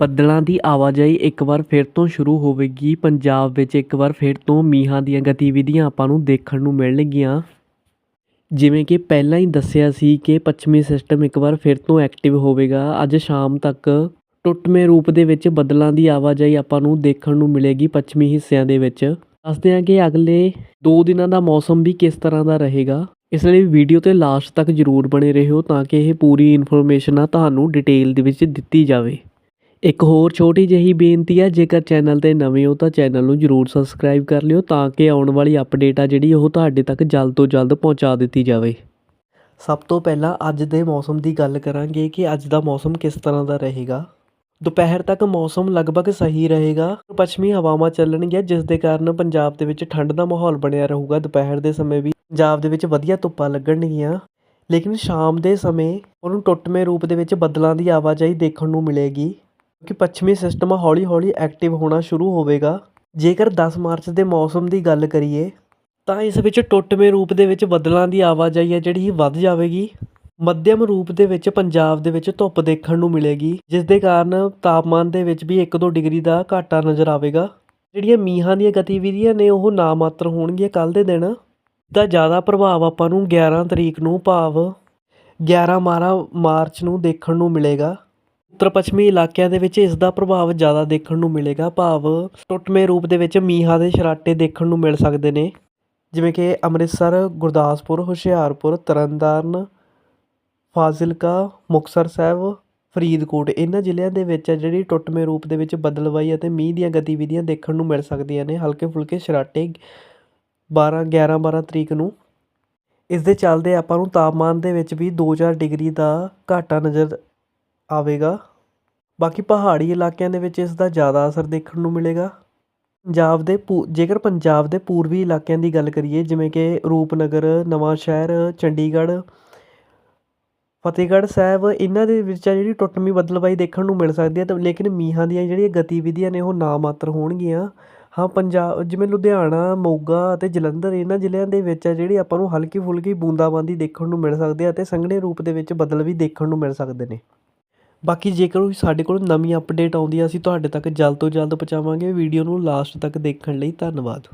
ਬੱਦਲਾਂ ਦੀ ਆਵਾਜਾਈ ਇੱਕ ਵਾਰ ਫਿਰ ਤੋਂ ਸ਼ੁਰੂ ਹੋਵੇਗੀ। ਪੰਜਾਬ ਵਿੱਚ ਇੱਕ ਵਾਰ ਫਿਰ ਤੋਂ ਮੀਂਹਾਂ ਦੀਆਂ ਗਤੀਵਿਧੀਆਂ ਆਪਾਂ ਨੂੰ ਦੇਖਣ ਨੂੰ ਮਿਲਣਗੀਆਂ। ਜਿਵੇਂ ਕਿ ਪਹਿਲਾਂ ਹੀ ਦੱਸਿਆ ਸੀ ਕਿ ਪੱਛਮੀ ਸਿਸਟਮ ਇੱਕ ਵਾਰ ਫਿਰ ਤੋਂ ਐਕਟਿਵ ਹੋਵੇਗਾ। ਅੱਜ ਸ਼ਾਮ ਤੱਕ ਟੁੱਟਵੇਂ ਰੂਪ ਦੇ ਵਿੱਚ ਬੱਦਲਾਂ ਦੀ ਆਵਾਜਾਈ ਆਪਾਂ ਨੂੰ ਦੇਖਣ ਨੂੰ ਮਿਲੇਗੀ ਪੱਛਮੀ ਹਿੱਸਿਆਂ ਦੇ ਵਿੱਚ। ਦੱਸਦੇ ਹਾਂ ਕਿ ਅਗਲੇ 2 ਦਿਨਾਂ ਦਾ ਮੌਸਮ ਵੀ ਕਿਸ ਤਰ੍ਹਾਂ ਦਾ ਰਹੇਗਾ। ਇਸ ਲਈ ਵੀਡੀਓ ਤੇ ਲਾਸਟ ਤੱਕ ਜ਼ਰੂਰ ਬਣੇ ਰਹਿਓ ਤਾਂ ਕਿ ਇਹ ਪੂਰੀ ਇਨਫੋਰਮੇਸ਼ਨ ਆ ਤੁਹਾਨੂੰ ਡਿਟੇਲ ਦੇ ਵਿੱਚ ਦਿੱਤੀ ਜਾਵੇ। ਇੱਕ ਹੋਰ ਛੋਟੀ ਜਿਹੀ ਬੇਨਤੀ ਹੈ, ਜੇਕਰ ਚੈਨਲ ਤੇ ਨਵੇਂ ਹੋ ਤਾਂ ਚੈਨਲ ਨੂੰ ਜਰੂਰ ਸਬਸਕ੍ਰਾਈਬ ਕਰ ਲਿਓ ਤਾਂ ਕਿ ਆਉਣ ਵਾਲੀ ਅਪਡੇਟ ਆ ਜਿਹੜੀ ਉਹ ਤੁਹਾਡੇ ਤੱਕ ਜਲਦ ਤੋਂ ਜਲਦ ਪਹੁੰਚਾ ਦਿੱਤੀ ਜਾਵੇ। ਸਭ ਤੋਂ ਪਹਿਲਾਂ ਅੱਜ ਦੇ ਮੌਸਮ ਦੀ ਗੱਲ ਕਰਾਂਗੇ ਕਿ ਅੱਜ ਦਾ ਮੌਸਮ ਕਿਸ ਤਰ੍ਹਾਂ ਦਾ ਰਹੇਗਾ। ਦੁਪਹਿਰ ਤੱਕ ਮੌਸਮ ਲਗਭਗ ਸਹੀ ਰਹੇਗਾ। ਪੱਛਮੀ ਹਵਾਵਾਂ ਚੱਲਣਗੀਆਂ, ਜਿਸ ਦੇ ਕਾਰਨ ਪੰਜਾਬ ਦੇ ਵਿੱਚ ਠੰਡ ਦਾ ਮਾਹੌਲ ਬਣਿਆ ਰਹੂਗਾ। ਦੁਪਹਿਰ ਦੇ ਸਮੇਂ ਵੀ ਪੰਜਾਬ ਦੇ ਵਿੱਚ ਵਧੀਆ ਧੁੱਪਾਂ ਲੱਗਣਗੀਆਂ। ਲੇਕਿਨ ਸ਼ਾਮ ਦੇ ਸਮੇਂ ਉਹਨੂੰ ਟੁੱਟਵੇਂ ਰੂਪ ਦੇ ਵਿੱਚ ਬੱਦਲਾਂ ਦੀ ਆਵਾਜਾਈ ਦੇਖਣ ਨੂੰ ਮਿਲੇਗੀ। ਕਿਉਂਕਿ ਪੱਛਮੀ ਸਿਸਟਮ ਹੌਲੀ-ਹੌਲੀ ਐਕਟਿਵ ਹੋਣਾ ਸ਼ੁਰੂ ਹੋਵੇਗਾ। ਜੇਕਰ 10 ਮਾਰਚ ਦੇ ਮੌਸਮ ਦੀ ਗੱਲ ਕਰੀਏ, ਤਾਂ ਇਸ ਵਿੱਚ ਟੁੱਟਵੇਂ ਰੂਪ ਦੇ ਵਿੱਚ ਬੱਦਲਾਂ ਦੀ ਆਵਾਜਾਈ ਹੈ ਜਿਹੜੀ ਵੱਧ ਜਾਵੇਗੀ। ਮੱਧਮ ਰੂਪ ਦੇ ਵਿੱਚ ਪੰਜਾਬ ਦੇ ਵਿੱਚ ਧੁੱਪ ਦੇਖਣ ਨੂੰ ਮਿਲੇਗੀ, ਜਿਸ ਦੇ ਕਾਰਨ ਤਾਪਮਾਨ ਦੇ ਵਿੱਚ ਵੀ 1-2 ਡਿਗਰੀ ਦਾ ਘਾਟਾ ਨਜ਼ਰ ਆਵੇਗਾ। ਜਿਹੜੀਆਂ ਮੀਂਹਾਂ ਦੀਆਂ ਗਤੀਵਿਧੀਆਂ ਨੇ ਉਹ ਨਾ ਮਾਤਰ ਹੋਣਗੀਆਂ ਕੱਲ ਦੇ ਦਿਨ। ਦਾ ਜ਼ਿਆਦਾ ਪ੍ਰਭਾਵ ਆਪਾਂ ਨੂੰ 11 ਤਰੀਕ ਨੂੰ ਭਾਵ 11 12 ਮਾਰਚ ਨੂੰ ਦੇਖਣ ਨੂੰ ਮਿਲੇਗਾ। ਉੱਤਰ ਪੱਛਮੀ ਇਲਾਕਿਆਂ ਦੇ ਵਿੱਚ ਇਸ ਦਾ ਪ੍ਰਭਾਵ ਜ਼ਿਆਦਾ ਦੇਖਣ ਨੂੰ ਮਿਲੇਗਾ। ਭਾਵ ਟੁੱਟਵੇਂ ਰੂਪ ਦੇ ਵਿੱਚ ਮੀਂਹਾਂ ਦੇ ਛਰਾਟੇ ਦੇਖਣ ਨੂੰ ਮਿਲ ਸਕਦੇ ਨੇ। ਜਿਵੇਂ ਕਿ ਅੰਮ੍ਰਿਤਸਰ, ਗੁਰਦਾਸਪੁਰ, ਹੁਸ਼ਿਆਰਪੁਰ, ਤਰਨਤਾਰਨ, ਫਾਜ਼ਿਲਕਾ, ਮੁਕਤਸਰ ਸਾਹਿਬ, ਫਰੀਦਕੋਟ, ਇਹਨਾਂ ਜ਼ਿਲ੍ਹਿਆਂ ਦੇ ਵਿੱਚ ਹੈ ਜਿਹੜੀ ਟੁੱਟਵੇਂ ਰੂਪ ਦੇ ਵਿੱਚ ਬਦਲਵਾਈ ਅਤੇ ਮੀਂਹ ਦੀਆਂ ਗਤੀਵਿਧੀਆਂ ਦੇਖਣ ਨੂੰ ਮਿਲ ਸਕਦੀਆਂ ਨੇ। ਹਲਕੇ ਫੁਲਕੇ ਛਰਾਟੇ 12 11 12 ਤਰੀਕ ਨੂੰ। ਇਸ ਦੇ ਚੱਲਦੇ ਆਪਾਂ ਨੂੰ ਤਾਪਮਾਨ ਦੇ ਵਿੱਚ ਵੀ 2-4 ਡਿਗਰੀ ਦਾ ਘਾਟਾ ਨਜ਼ਰ ਆਵੇਗਾ। ਬਾਕੀ ਪਹਾੜੀ ਇਲਾਕਿਆਂ ਦੇ ਵਿੱਚ ਇਸ ਦਾ ਜ਼ਿਆਦਾ ਅਸਰ ਦੇਖਣ ਨੂੰ ਮਿਲੇਗਾ। ਪੰਜਾਬ ਦੇ ਪੂ, ਜੇਕਰ ਪੰਜਾਬ ਦੇ ਪੂਰਬੀ ਇਲਾਕਿਆਂ ਦੀ ਗੱਲ ਕਰੀਏ, ਜਿਵੇਂ ਕਿ ਰੂਪਨਗਰ, ਨਵਾਂ ਸ਼ਹਿਰ, ਚੰਡੀਗੜ੍ਹ, ਫਤਿਹਗੜ੍ਹ ਸਾਹਿਬ, ਇਹਨਾਂ ਦੇ ਵਿੱਚ ਆ ਜਿਹੜੀ ਟੁੱਟਵੀਂ ਬਦਲਵਾਈ ਦੇਖਣ ਨੂੰ ਮਿਲ ਸਕਦੀ ਹੈ ਤਾਂ ਲੇਕਿਨ ਮੀਂਹਾਂ ਦੀਆਂ ਜਿਹੜੀਆਂ ਗਤੀਵਿਧੀਆਂ ਨੇ, ਉਹ ਨਾ ਮਾਤਰ ਹੋਣਗੀਆਂ। ਹਾਂ, ਪੰਜਾਬ, ਜਿਵੇਂ ਲੁਧਿਆਣਾ, ਮੋਗਾ ਅਤੇ ਜਲੰਧਰ, ਇਹਨਾਂ ਜ਼ਿਲ੍ਹਿਆਂ ਦੇ ਵਿੱਚ ਆ ਜਿਹੜੀ ਆਪਾਂ ਨੂੰ ਹਲਕੀ ਫੁਲਕੀ ਬੂੰਦਾਬਾਂਦੀ ਦੇਖਣ ਨੂੰ ਮਿਲ ਸਕਦੀ ਹੈ ਅਤੇ ਸੰਘਣੇ ਰੂਪ ਦੇ ਵਿੱਚ ਬਦਲ ਵੀ ਦੇਖਣ ਨੂੰ ਮਿਲ ਸਕਦੇ ਨੇ। ਬਾਕੀ ਜੇਕਰ ਸਾਡੇ ਕੋਲ ਨਵੀਂ ਅਪਡੇਟ ਆਉਂਦੀ ਹੈ ਅਸੀਂ ਤੁਹਾਡੇ ਤੱਕ ਜਲਦ ਤੋਂ ਜਲਦ ਪਹੁੰਚਾਵਾਂਗੇ। ਵੀਡੀਓ ਨੂੰ ਲਾਸਟ ਤੱਕ ਦੇਖਣ ਲਈ ਧੰਨਵਾਦ।